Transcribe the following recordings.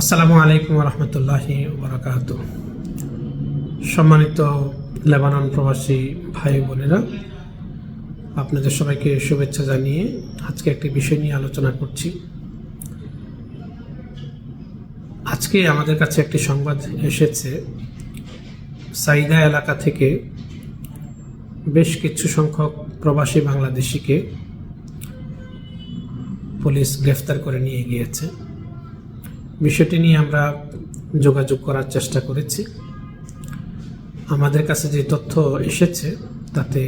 আসসালামু আলাইকুম রহমতুল্লাহি বারাকাত সম্মানিত লেবানন প্রবাসী ভাই বোনেরা, আপনাদের সবাইকে শুভেচ্ছা জানিয়ে আজকে একটি বিষয় নিয়ে আলোচনা করছি। আজকে আমাদের কাছে একটি সংবাদ এসেছে। সাইদা এলাকা থেকে বেশ কিছু সংখ্যক প্রবাসী বাংলাদেশিকে পুলিশ গ্রেফতার করে নিয়ে গিয়েছে। বিষয়টি নিয়ে আমরা যোগাযোগ করার চেষ্টা করেছি। আমাদের কাছে যে তথ্য এসেছে, তাতে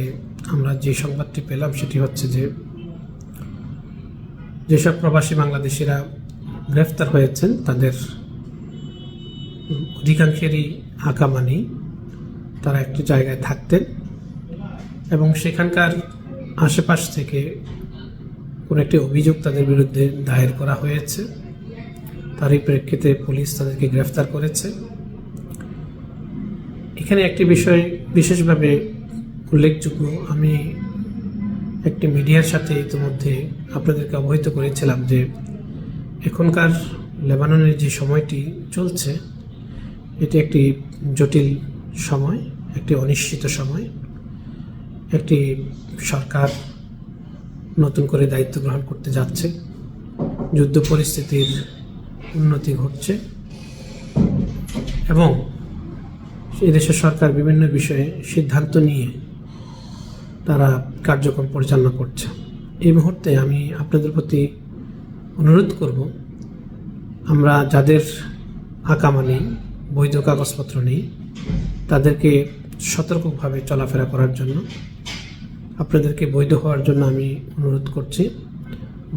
আমরা যে সংবাদটি পেলাম সেটি হচ্ছে যে, যেসব প্রবাসী বাংলাদেশিরা গ্রেফতার হয়েছেন, তাদের অধিকাংশেরই আকামানি, তারা একটি জায়গায় থাকতেন এবং সেখানকার আশেপাশ থেকে কোনো একটি অভিযোগ তাদের বিরুদ্ধে দায়ের করা হয়েছে। তারই প্রেক্ষিতে পুলিশ তাদেরকে গ্রেফতার করেছে। এখানে একটি বিষয় বিশেষভাবে উল্লেখযোগ্য। আমি একটি মিডিয়ার সাথে ইতিমধ্যে আপনাদেরকে অবহিত করেছিলাম যে এখনকার লেবাননের যে সময়টি চলছে, এটি একটি জটিল সময়, একটি অনিশ্চিত সময়। একটি সরকার নতুন করে দায়িত্ব গ্রহণ করতে যাচ্ছে। যুদ্ধ পরিস্থিতির উন্নতি ঘটছে। এবং এই দেশের সরকার বিভিন্ন বিষয়ে সিদ্ধান্ত নিয়ে তারা কার্যক্রম পরিচালনা করছে। এই মুহূর্তে আমি আপনাদের প্রতি অনুরোধ করব, আমরা যাদের আকামা নেই, বৈধ কাগজপত্র নেই, তাদেরকে সতর্কভাবে চলাফেরা করার জন্য আপনাদেরকে বৈধ হওয়ার জন্য আমি অনুরোধ করছি।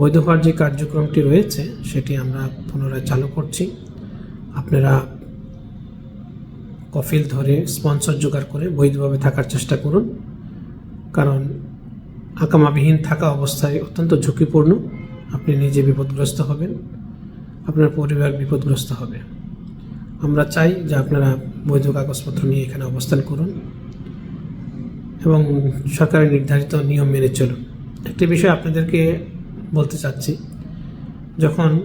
বৈধ হওয়ার যে কার্যক্রমটি রয়েছে, সেটি আমরা পুনরায় চালু করছি। আপনারা কফিল ধরে স্পন্সর জোগাড় করে বৈধভাবে থাকার চেষ্টা করুন, কারণ আকামাবিহীন থাকা অবস্থায় অত্যন্ত ঝুঁকিপূর্ণ। আপনি নিজে বিপদগ্রস্ত হবেন, আপনার পরিবার বিপদগ্রস্ত হবে। আমরা চাই যে আপনারা বৈধ কাগজপত্র নিয়ে এখানে অবস্থান করুন এবং সরকারের নির্ধারিত নিয়ম মেনে চলুন। একটি বিষয় আপনাদেরকে বলতে চাচ্ছি, যখন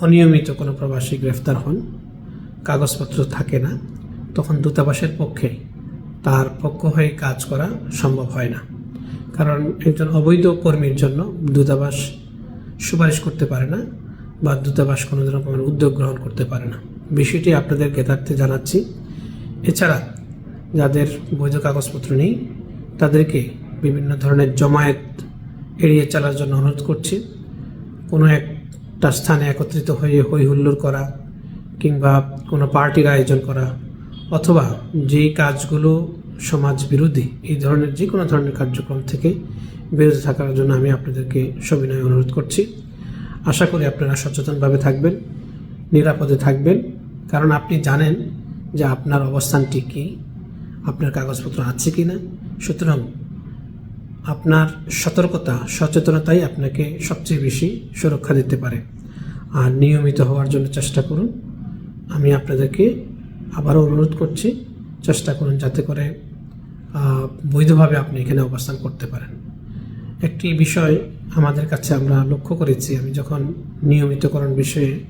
অনিয়মিত কোনো প্রবাসী গ্রেফতার হন, কাগজপত্র থাকে না, তখন দূতাবাসের পক্ষে তার পক্ষ হয়ে কাজ করা সম্ভব হয় না। কারণ একজন অবৈধ কর্মীর জন্য দূতাবাস সুপারিশ করতে পারে না বা দূতাবাস কোনো রকমের উদ্যোগ গ্রহণ করতে পারে না। বিষয়টি আপনাদের জ্ঞাতার্থে জানাচ্ছি। এছাড়া যাদের বৈধ কাগজপত্র নেই, তাদেরকে বিভিন্ন ধরনের জমায়েত এড়িয়ে চলার জন্য অনুরোধ করছি। কোনো একটা স্থানে একত্রিত হয়ে হই হুল্লোড় করা কিংবা কোনো পার্টির আয়োজন করা অথবা যেই কাজগুলো সমাজ বিরোধী, এই ধরনের যে কোনো ধরনের কার্যক্রম থেকে বিরত থাকার জন্য আমি আপনাদেরকে সবিনয় অনুরোধ করছি। আশা করি আপনারা সচেতনভাবে থাকবেন, নিরাপদে থাকবেন। কারণ আপনি জানেন যে আপনার অবস্থানটি কী, আপনার কাগজপত্র আছে কি না সুতরাং আপনার সতর্কতা, সচেতনতাই আপনাকে সবচেয়ে বেশি সুরক্ষা দিতে পারে। আর নিয়মিত হওয়ার জন্য চেষ্টা করুন। আমি আপনাদেরকে আবারও অনুরোধ করছি, চেষ্টা করুন যাতে করে বৈধভাবে আপনি এখানে অবস্থান করতে পারেন। একটি বিষয় আমাদের কাছে আমরা লক্ষ্য করেছি। আমি যখন নিয়মিতকরণ বিষয়ে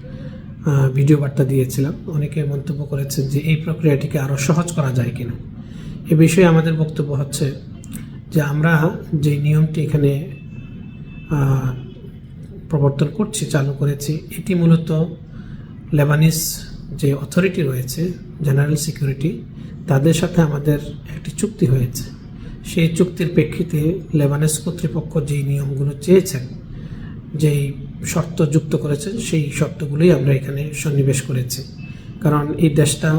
ভিডিও বার্তা দিয়েছিলাম, অনেকে মন্তব্য করেছেন যে এই প্রক্রিয়াটিকে আরও সহজ করা যায় কিনা। এ বিষয়ে আমাদের বক্তব্য হচ্ছে যে আমরা যে নিয়মটি এখানে প্রবর্তন করছি, চালু করেছি, এটি মূলত লেবানিস যে অথরিটি রয়েছে জেনারেল সিকিউরিটি তাদের সাথে আমাদের একটি চুক্তি হয়েছে। সেই চুক্তির প্রেক্ষিতে লেবানিস কর্তৃপক্ষ যেই নিয়মগুলো চেয়েছেন, যেই শর্ত যুক্ত করেছেন, সেই শর্তগুলোই আমরা এখানে সন্নিবেশ করেছি। কারণ এই দেশটা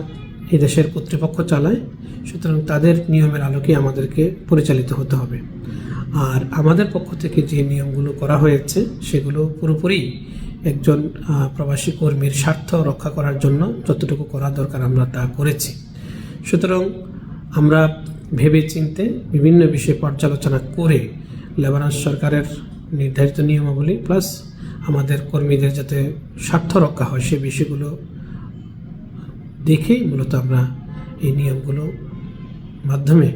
এই দেশের কর্তৃপক্ষ চালায়, সুতরাং তাদের নিয়মের আলোকে আমাদেরকে পরিচালিত হতে হবে। আর আমাদের পক্ষ থেকে যে নিয়মগুলো করা হয়েছে, সেগুলো পুরোপুরি একজন প্রবাসী কর্মীর স্বার্থ রক্ষা করার জন্য যতটুকু করা দরকার আমরা তা করেছি। সুতরাং আমরা ভেবে চিনতে বিভিন্ন বিষয়ে পর্যালোচনা করে লেবানন সরকারের নির্ধারিত নিয়মাবলী, প্লাস আমাদের কর্মীদের যাতে স্বার্থ রক্ষা হয়, সে বিষয়গুলো দেখেই মূলত আমরা এই নিয়মগুলো মাধ্যমে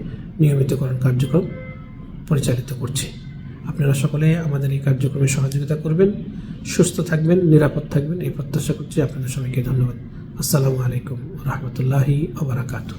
নিয়মিতকরণ কার্যক্রম পরিচালিত করছি। আপনারা সকলে আমাদের এই কার্যক্রমে সহযোগিতা করবেন, সুস্থ থাকবেন, নিরাপদ থাকবেন, এই প্রত্যাশা করছি আপনাদের সবাইকে ধন্যবাদ। আসসালামু আলাইকুম রহমতুল্লাহি ওবরাকাতু